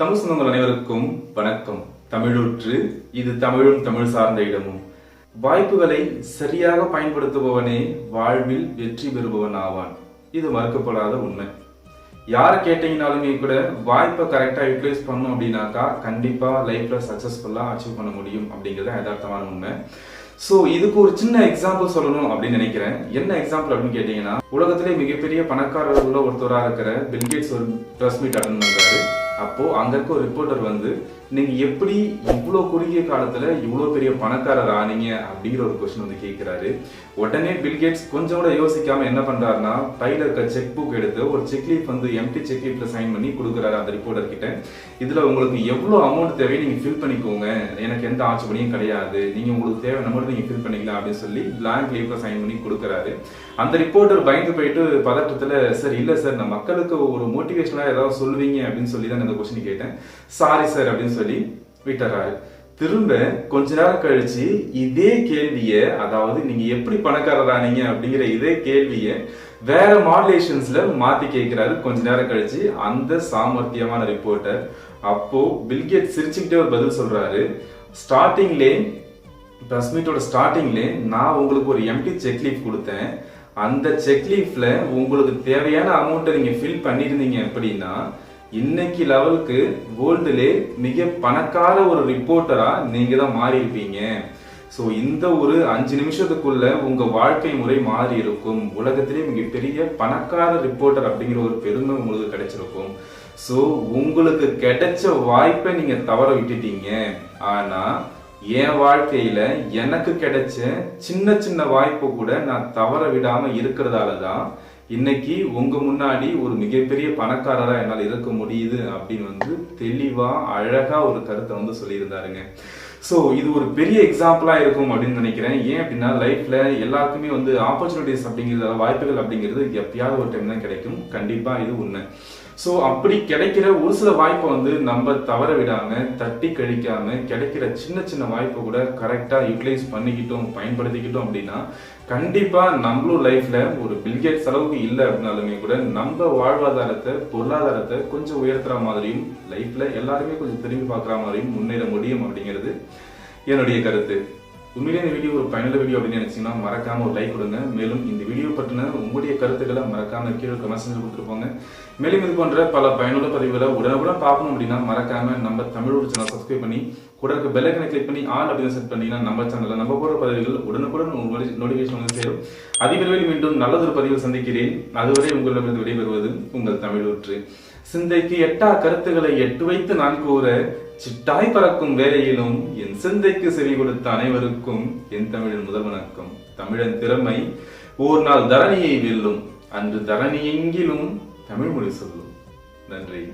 தமிழ் சொந்தங்கள் அனைவருக்கும் வணக்கம். தமிழூற்று இது தமிழும் தமிழ் சார்ந்த இடமும். வாய்ப்புகளை சரியாக பயன்படுத்துபவனே வாழ்வில் வெற்றி பெறுபவன் ஆவான். இது மறுக்கப்படாத உண்மை. யாரை கேட்டீங்கனாலுமே கூட வாய்ப்பை கரெக்டாக யூட்டிலைஸ் பண்ணோம் அப்படின்னாக்கா கண்டிப்பாக லைஃப்பில் சக்ஸஸ்ஃபுல்லாக அச்சீவ் பண்ண முடியும் அப்படிங்கிறது யதார்த்தமான உண்மை. ஸோ இதுக்கு ஒரு சின்ன எக்ஸாம்பிள் சொல்லணும் அப்படின்னு நினைக்கிறேன். என்ன எக்ஸாம்பிள் அப்படின்னு கேட்டீங்கன்னா உலகத்திலே மிகப்பெரிய பணக்காரர்கள் ஒருத்தராக இருக்கிற பில்கேட்ஸ் ஒரு ப்ரெஸ் மீட் அட்டன் பண்ணுறாரு அப்போ அங்க இருக்க ஒரு ரிப்போர்ட்டர் வந்து நீங்க எப்படி இவ்வளோ குறுகிய காலத்துல இவ்வளோ பெரிய பணக்காரர் ஆனீங்க? அப்படிங்கிற ஒரு கொஸ்டின் வந்து கேட்கிறாரு. உடனே பில்கேட்ஸ் கொஞ்சம் கூட யோசிக்காம என்ன பண்றாருன்னா கையில் இருக்க செக் புக் எடுத்து ஒரு செக் லீஃப் வந்து எம்டி செக் லீஃப்ல சைன் பண்ணி கொடுக்குறாரு அந்த ரிப்போர்ட்டர் கிட்ட. இதுல உங்களுக்கு எவ்வளவு அமௌண்ட் தேவை நீங்க ஃபில் பண்ணிக்கோங்க. எனக்கு எந்த ஆட்சேபனையும் கிடையாது. நீங்க உங்களுக்கு தேவை மட்டும் நீங்க ஃபில் பண்ணிக்கலாம். அப்படின்னு சொல்லி பிளாங்க் லீஃப்ல சைன் பண்ணி கொடுக்குறாரு. அந்த ரிப்போர்ட்டர் பயந்து போயிட்டு பதட்டத்துல சார் இல்ல சார் நான் மக்களுக்கு ஒரு மோட்டிவேஷனா ஏதாவது சொல்லுவீங்க? அப்படின்னு சொல்லி தான் அந்த கொஸ்டின் கேட்டேன். சாரி சார் அப்படின்னு சொல்லி விட்டுறாரு. திரும்ப கொஞ்ச நேரம் கழிச்சு இதே கேள்வியை அதாவது நீங்க எப்படி பணக்காரரானீங்க அப்படிங்கிற இதே கேள்வியை வேற மாடுலேஷன்ஸ்ல மாத்தி கேட்கிறாரு. கொஞ்ச நேரம் கழிச்சு அந்த சாமர்த்தியமான ரிப்போர்ட்டர் அப்போ பில்கேட் சிரிச்சுக்கிட்டே ஒரு பதில் சொல்றாரு. ஸ்டார்டிங்லே ப்ரெஸ் மீட்டோட ஸ்டார்டிங்லே நான் உங்களுக்கு ஒரு எம்டி செக் லீஃப் கொடுத்தேன். அந்த செக் லீஃப்ல உங்களுக்கு தேவையான அமௌண்ட்டை நீங்க ஃபில் பண்ணியிருந்தீங்க அப்படின்னா இன்னைக்கு லெவலுக்கு வேர்ல்டுலே மிக பணக்கார ஒரு ரிப்போர்ட்டரா நீங்க தான் மாறி இருப்பீங்க ஸோ இந்த ஒரு அஞ்சு நிமிஷத்துக்குள்ள உங்க வாழ்க்கை முறை மாறி இருக்கும். உலகத்திலே மிகப்பெரிய பணக்கார ரிப்போர்ட்டர் அப்படிங்கிற ஒரு பெருமை உங்களுக்கு கிடைச்சிருக்கும். ஸோ உங்களுக்கு கிடைச்ச வாய்ப்பை நீங்க தவற விட்டுட்டீங்க. ஆனா என் வாழ்க்கையில எனக்கு கிடைச்ச சின்ன சின்ன வாய்ப்பு கூட நான் தவற விடாம இருக்கிறதால தான் இன்னைக்கு உங்க முன்னாடி ஒரு மிகப்பெரிய பணக்காரரா என்னால் இருக்க முடியுது அப்படின்னு வந்து தெளிவா அழகா ஒரு கருத்தை வந்து சொல்லியிருந்தாருங்க. ஸோ இது ஒரு பெரிய எக்ஸாம்பிளாக இருக்கும் அப்படின்னு நினைக்கிறேன். ஏன் அப்படின்னா லைஃப்பில் எல்லாருக்குமே வந்து ஆப்பர்ச்சுனிட்டிஸ் அப்படிங்கிறது வாய்ப்புகள் அப்படிங்கிறது எப்பயாவது ஒரு டைம் தான் கிடைக்கும். கண்டிப்பாக இது உண்மை. ஸோ அப்படி கிடைக்கிற ஒரு சில வாய்ப்பை வந்து நம்ம தவற விடாம தட்டி கழிக்காம கிடைக்கிற சின்ன சின்ன வாய்ப்பை கூட கரெக்டாக யூட்டிலைஸ் பண்ணிக்கிட்டோம் பயன்படுத்திக்கிட்டோம் அப்படின்னா கண்டிப்பாக நம்மளும் லைஃப்பில் ஒரு பில்கேட் செலவுக்கு இல்லை அப்படின்னாலுமே கூட நம்ம வாழ்வாதாரத்தை பொருளாதாரத்தை கொஞ்சம் உயர்த்துற மாதிரியும் லைஃப்பில் எல்லாருமே கொஞ்சம் திரும்பி பார்க்குற மாதிரியும் முன்னேற முடியும் அப்படிங்கிறது என்னுடைய கருத்து. உண்மையிலே இந்த வீடியோ ஒரு பயனுள்ள வீடியோ அப்படின்னு நினைச்சீங்கன்னா மறக்காம ஒரு லைக் கொடுங்க. மேலும் இந்த வீடியோ பற்றின உங்களுடைய கருத்துக்களை மறக்காம கீழே கமெண்ட்ஸ் கொடுத்துருப்போங்க. மேலும் இது போன்ற பல பயனுள்ள பதிவுகளை உடனுக்குடன் பார்க்கணும் அப்படின்னா மறக்காம நம்ம தமிழோட சேனல் சப்ஸ்கிரைப் பண்ணி கூட இருக்க பெல் ஐக்கனை கிளிக் பண்ணி ஆல் அப்படின்னு செட் பண்ணீங்கன்னா நம்ம சேனல்ல நம்ம போற பதிவுகள் உடனுக்குடன் உங்களுக்கு நோட்டிஃபிகேஷன் வந்து சேரும். அதிவிரைவில் மீண்டும் நல்லதொரு பதிவில் சந்திக்கிறேன். அதுவரை உங்களிடமிருந்து விடைபெறுவது உங்கள் தமிழூற்று. சிந்தைக்கு எட்டா கருத்துக்களை எட்டு வைத்து நான் கூற சிட்டாய் பறக்கும் வேலையிலும் என் சிந்தைக்கு செவி கொடுத்த அனைவருக்கும் என் தமிழின் முதல் வணக்கம். தமிழன் திறமை ஓர் நாள் தரணியை வெல்லும். அன்று தரணி எங்கிலும் தமிழ் மொழி சொல்லும். நன்றி.